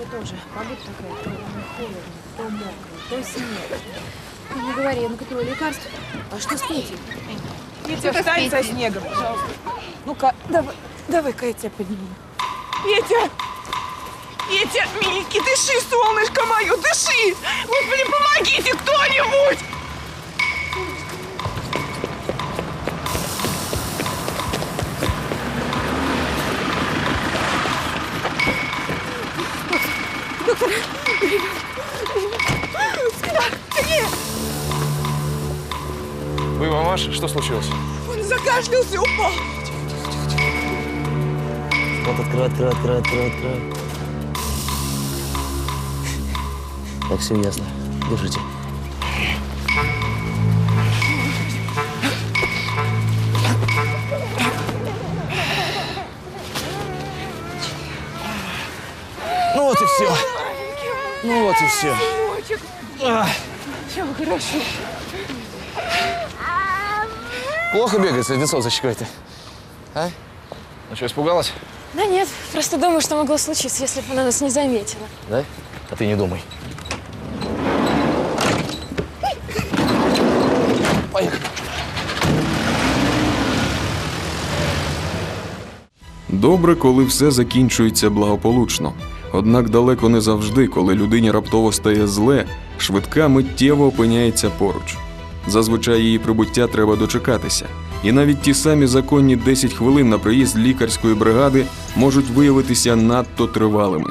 это тоже. Погода такая, то холодно, то мокро, то снег. Ты не говори, я накопила лекарств. А что с Петей? Петя, встань со снегом, пожалуйста. Ну-ка, давай, давай-ка я тебя подниму. Петя! Петя, миленький, дыши, солнышко мое, дыши! Господи, помогите кто-нибудь! Вы, мамаша, что случилось? Он закашлялся и упал. Вот открывай, открывай, открывай, открывай, открывай. Так, все ясно. Держите. Ну вот и все. Ну вот и все. Все хорошо. Плохо бегается, лицо защекает. А? Ну что, испугалась? Да нет, просто думаю, что могло случиться, если бы она нас не заметила. Да? А ты не думай. Поехали. Добре, коли все закінчується благополучно. Однак далеко не завжди, коли людині раптово стає зле, швидка миттєво опиняється поруч. Зазвичай її прибуття треба дочекатися. І навіть ті самі законні 10 хвилин на приїзд лікарської бригади можуть виявитися надто тривалими.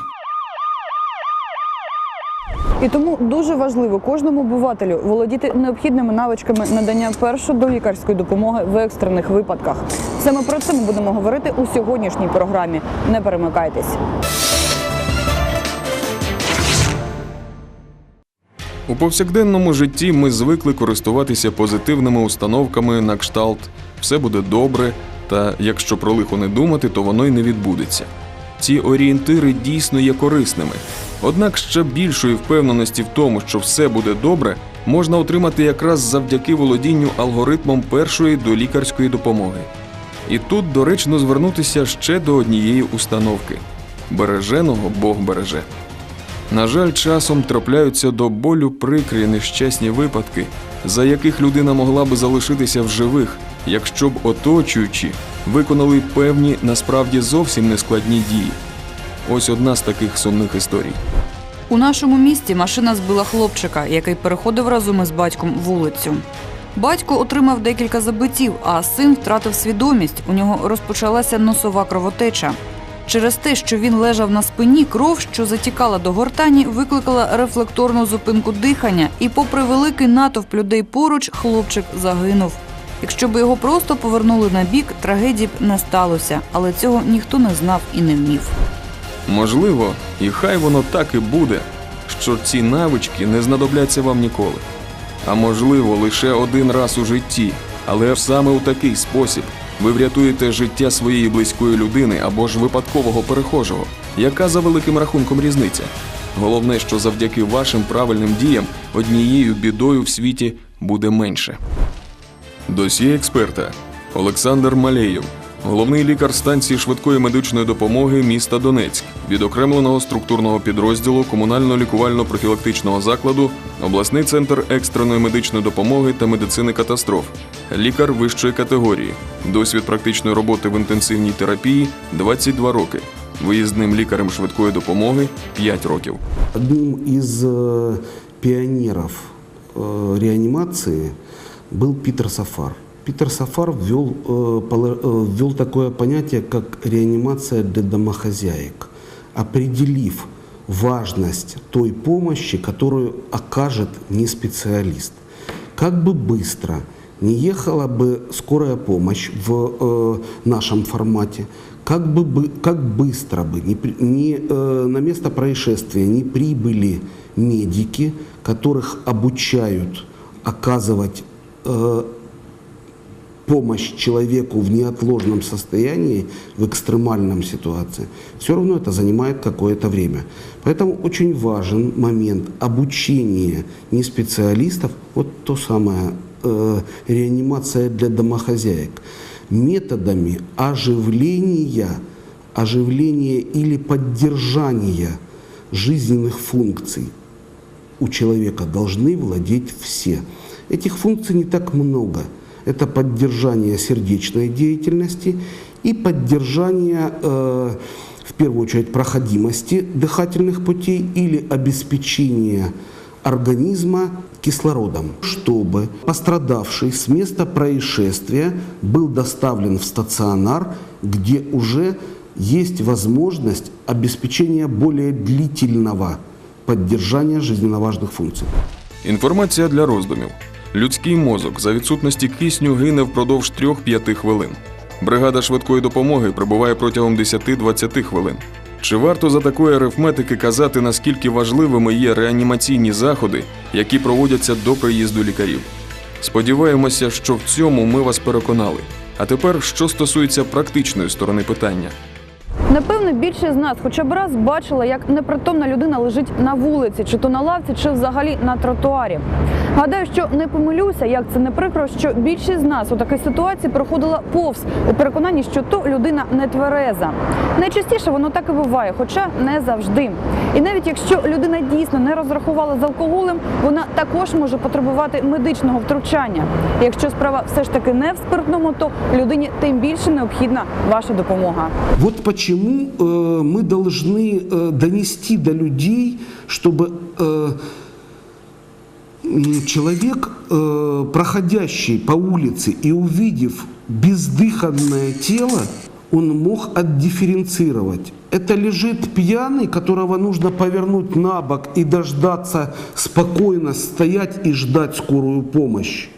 І тому дуже важливо кожному обивателю володіти необхідними навичками надання першої долікарської допомоги в екстрених випадках. Саме про це ми будемо говорити у сьогоднішній програмі. Не перемикайтесь. У повсякденному житті ми звикли користуватися позитивними установками на кшталт все буде добре, та якщо про лихо не думати, то воно й не відбудеться. Ці орієнтири дійсно є корисними. Однак ще більшої впевненості в тому, що все буде добре, можна отримати якраз завдяки володінню алгоритмом першої долікарської допомоги. І тут доречно звернутися ще до однієї установки: береженого Бог береже. На жаль, часом трапляються до болю прикрі нещасні випадки, за яких людина могла би залишитися в живих, якщо б оточуючі виконали певні насправді зовсім нескладні дії. Ось одна з таких сумних історій. У нашому місті машина збила хлопчика, який переходив разом із батьком вулицю. Батько отримав декілька забиттів, а син втратив свідомість. У нього розпочалася носова кровотеча. Через те, що він лежав на спині, кров, що затікала до гортані, викликала рефлекторну зупинку дихання, і, попри великий натовп людей поруч, хлопчик загинув. Якщо б його просто повернули на бік, трагедії б не сталося, але цього ніхто не знав і не вмів. Можливо, і хай воно так і буде, що ці навички не знадобляться вам ніколи. А можливо, лише один раз у житті, але ж саме у такий спосіб ви врятуєте життя своєї близької людини або ж випадкового перехожого, яка за великим рахунком різниця. Головне, що завдяки вашим правильним діям однією бідою в світі буде менше. Досьє експерта Олександр Малеєв, головний лікар станції швидкої медичної допомоги міста Донецьк, відокремленого структурного підрозділу комунально-лікувально-профілактичного закладу, обласний центр екстреної медичної допомоги та медицини катастроф, лікар вищої категорії, досвід практичної роботи в інтенсивній терапії 22 роки, виїзним лікарем швидкої допомоги 5 років. Одним из э, пионеров э, реанимации был Питер Сафар. Питер Сафар ввел, э, э, ввел такое понятие, как реанимация для домохозяек, определив важность той помощи, которую окажет не специалист. Как бы быстро не ехала бы скорая помощь в э, нашем формате, как, бы, бы, как быстро бы не, не, э, на место происшествия не прибыли медики, которых обучают оказывать э, помощь человеку в неотложном состоянии, в экстремальном ситуации, все равно это занимает какое-то время. Поэтому очень важен момент обучения не специалистов, вот то самое э, реанимация для домохозяек, методами оживления, оживления или поддержания жизненных функций у человека должны владеть все. Этих функций не так много Это поддержание сердечной деятельности и поддержание, э, в первую очередь, проходимости дыхательных путей или обеспечение организма кислородом, чтобы пострадавший с места происшествия был доставлен в стационар, где уже есть возможность обеспечения более длительного поддержания жизненно важных функций. Інформація для роздумів. Людський мозок за відсутності кисню гине впродовж 3-5 хвилин. Бригада швидкої допомоги прибуває протягом 10-20 хвилин. Чи варто за такої арифметики казати, наскільки важливими є реанімаційні заходи, які проводяться до приїзду лікарів? Сподіваємося, що в цьому ми вас переконали. А тепер, що стосується практичної сторони питання. Напевно, більшість з нас хоча б раз бачила, як непритомна людина лежить на вулиці, чи то на лавці, чи взагалі на тротуарі. Гадаю, що не помилюся, як це не прикро, що більшість з нас у такій ситуації проходила повз у переконанні, що то людина не твереза. Найчастіше воно так і буває, хоча не завжди. І навіть якщо людина дійсно не розрахувала з алкоголем, вона також може потребувати медичного втручання. Якщо справа все ж таки не в спиртному, то людині тим більше необхідна ваша допомога. Вот почему э, мы должны э, донести до людей, чтобы э, человек, э, проходящий по улице и увидев бездыханное тело, он мог отдифференцировать. Это лежит пьяный, которого нужно повернуть на бок и дождаться спокойно, стоять и ждать скорую помощь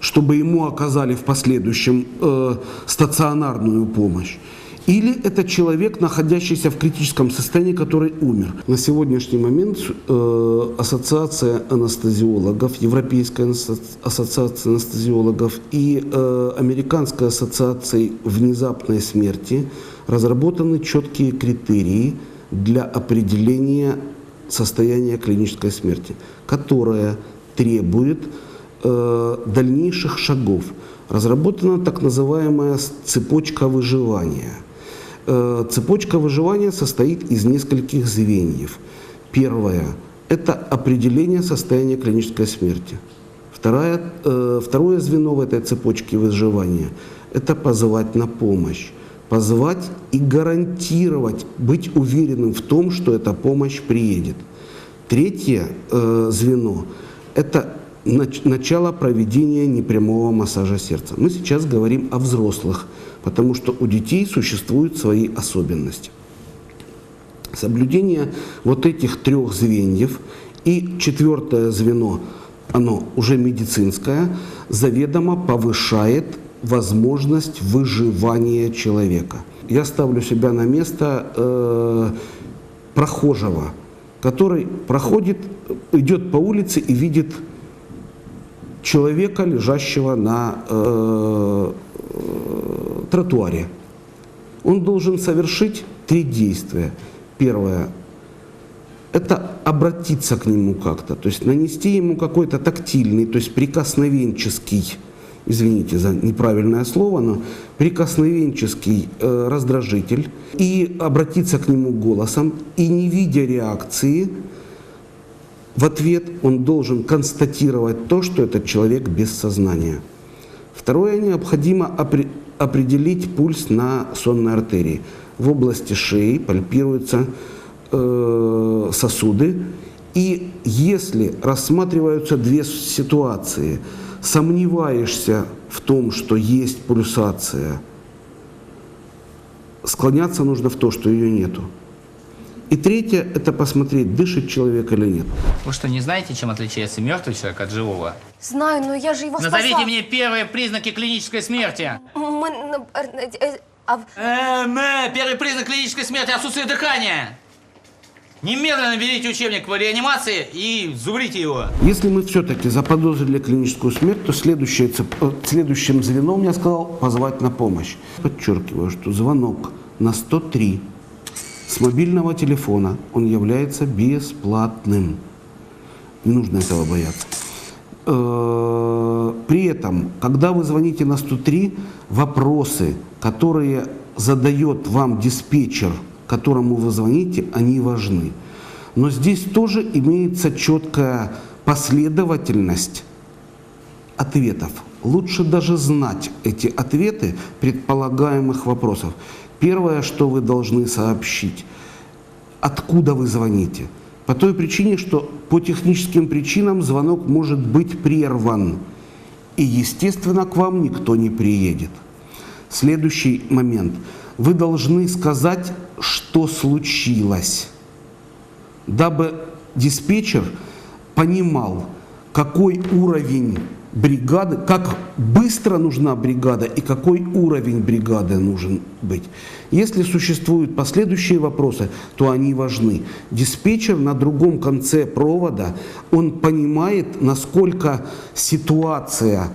чтобы ему оказали в последующем э, стационарную помощь. Или это человек, находящийся в критическом состоянии, который умер. На сегодняшний момент э, Ассоциация анестезиологов, Европейская ассоциация анестезиологов и э, Американская ассоциация внезапной смерти разработаны четкие критерии для определения состояния клинической смерти, которая требует э, дальнейших шагов. Разработана так называемая цепочка выживания. Э, цепочка выживания состоит из нескольких звеньев. Первое – это определение состояния клинической смерти. Второе, э, второе звено в этой цепочке выживания – это позвать на помощь. Позвать и гарантировать, быть уверенным в том, что эта помощь приедет. Третье э, звено – это начало проведения непрямого массажа сердца. Мы сейчас говорим о взрослых, потому что у детей существуют свои особенности. Соблюдение вот этих трех звеньев и четвертое звено, оно уже медицинское, заведомо повышает возможность выживания человека. Я ставлю себя на место э, прохожего, который проходит, идет по улице и видит человека, лежащего на э, тротуаре. Он должен совершить три действия. Первое – это обратиться к нему как-то, то есть нанести ему какой-то тактильный, то есть прикосновенческий, извините за неправильное слово, но прикосновенческий э, раздражитель, и обратиться к нему голосом, и не видя реакции, в ответ он должен констатировать то, что этот человек без сознания. Второе, необходимо опре- определить пульс на сонной артерии. В области шеи пальпируются э, сосуды. И если рассматриваются две ситуации, сомневаешься в том, что есть пульсация, склоняться нужно в то, что ее нету. И третье – это посмотреть, дышит человек или нет. Вы что, не знаете, чем отличается мертвый человек от живого? Знаю, но я же его Назовите спасла. мне первые признаки клинической смерти. Мы... на- э, э, а в- Эм, э, первый признак клинической смерти – отсутствие дыхания. Немедленно берите учебник по реанимации и зубрите его. Если мы все-таки заподозрили клиническую смерть, то следующее, цеп- э, следующим звеном я сказал позвать на помощь. Подчеркиваю, что звонок на 103 с мобильного телефона, он является бесплатным. Не нужно этого бояться. Э, При этом, когда вы звоните на 103, вопросы, которые задает вам диспетчер, которому вы звоните, они важны. Но здесь тоже имеется четкая последовательность ответов. Лучше даже знать эти ответы предполагаемых вопросов. Первое, что вы должны сообщить, откуда вы звоните. По той причине, что по техническим причинам звонок может быть прерван. И, естественно, к вам никто не приедет. Следующий момент. Вы должны сказать, что случилось, дабы диспетчер понимал, какой уровень бригады, как быстро нужна бригада и какой уровень бригады нужен быть. Если существуют последующие вопросы, то они важны. Диспетчер на другом конце провода, он понимает, насколько ситуация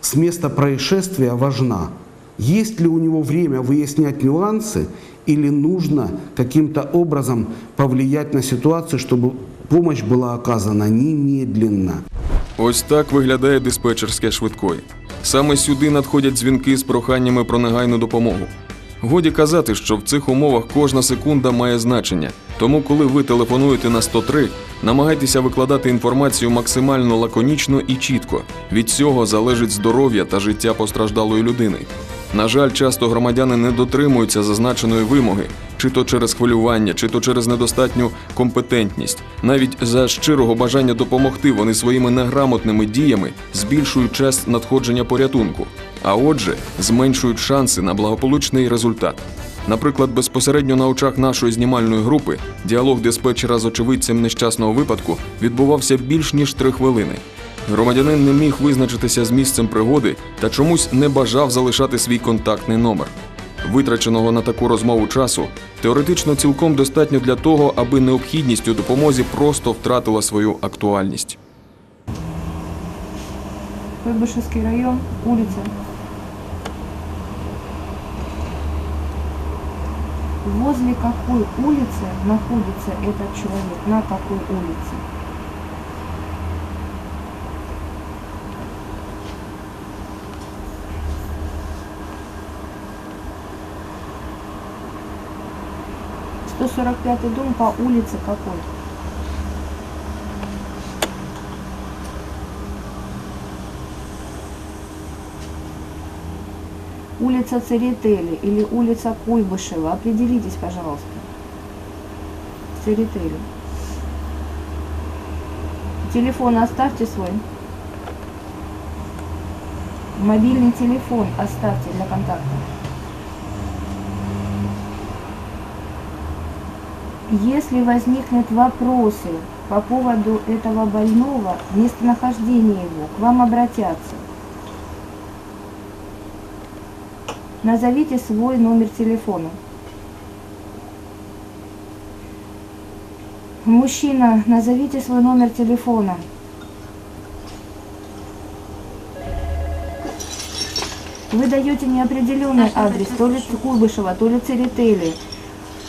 с места происшествия важна. Есть ли у него время выяснять нюансы или нужно каким-то образом повлиять на ситуацию, чтобы помощь была оказана немедленно. Ось так виглядає диспетчерське швидкої. Саме сюди надходять дзвінки з проханнями про негайну допомогу. Годі казати, що в цих умовах кожна секунда має значення. Тому, коли ви телефонуєте на 103, намагайтеся викладати інформацію максимально лаконічно і чітко. Від цього залежить здоров'я та життя постраждалої людини. На жаль, часто громадяни не дотримуються зазначеної вимоги, чи то через хвилювання, чи то через недостатню компетентність. Навіть за щирого бажання допомогти вони своїми неграмотними діями збільшують час надходження порятунку, а отже, зменшують шанси на благополучний результат. Наприклад, безпосередньо на очах нашої знімальної групи діалог диспетчера з очевидцем нещасного випадку відбувався більш ніж три хвилини Громадянин не міг визначитися з місцем пригоди та чомусь не бажав залишати свій контактний номер. Витраченого на таку розмову часу теоретично цілком достатньо для того, аби необхідність у допомозі просто втратила свою актуальність. Куйбышевский район, улица. Возле какой улицы находится этот человек? На какой улице? Сто сорок пятый дом по улице какой? Улица Церетели или улица Куйбышева. Определитесь, пожалуйста. Церетели. Телефон оставьте свой. Мобильный телефон оставьте для контакта. Если возникнут вопросы по поводу этого больного, местонахождения его, к вам обратятся. Назовите свой номер телефона. Мужчина, назовите свой номер телефона. Вы даете неопределенный адрес, то ли Куйбышева, то ли Церетели.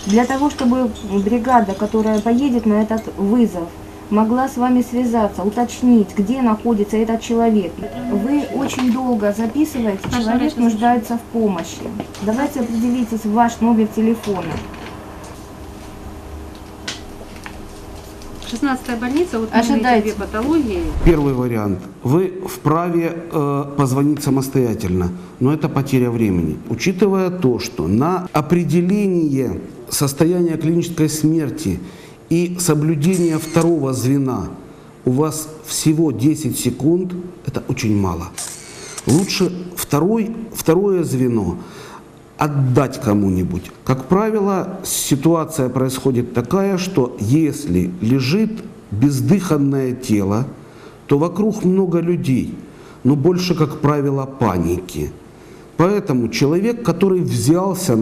Для того, чтобы бригада, которая поедет на этот вызов, могла с вами связаться, уточнить, где находится этот человек. Вы очень долго записываете, человек нуждается в помощи. Давайте определитесь ваш номер телефона. 16-я больница, вот Ожидайте. две патологии. Первый вариант. Вы вправе э, позвонить самостоятельно, но это потеря времени. Учитывая то, что на определение состояния клинической смерти и соблюдение второго звена у вас всего 10 секунд, это очень мало. Лучше второй, второе звено отдать кому-нибудь. Как правило, ситуация происходит такая, что если лежит бездыханное тело, то вокруг много людей, но больше, как правило, паники. Поэтому человек, который взялся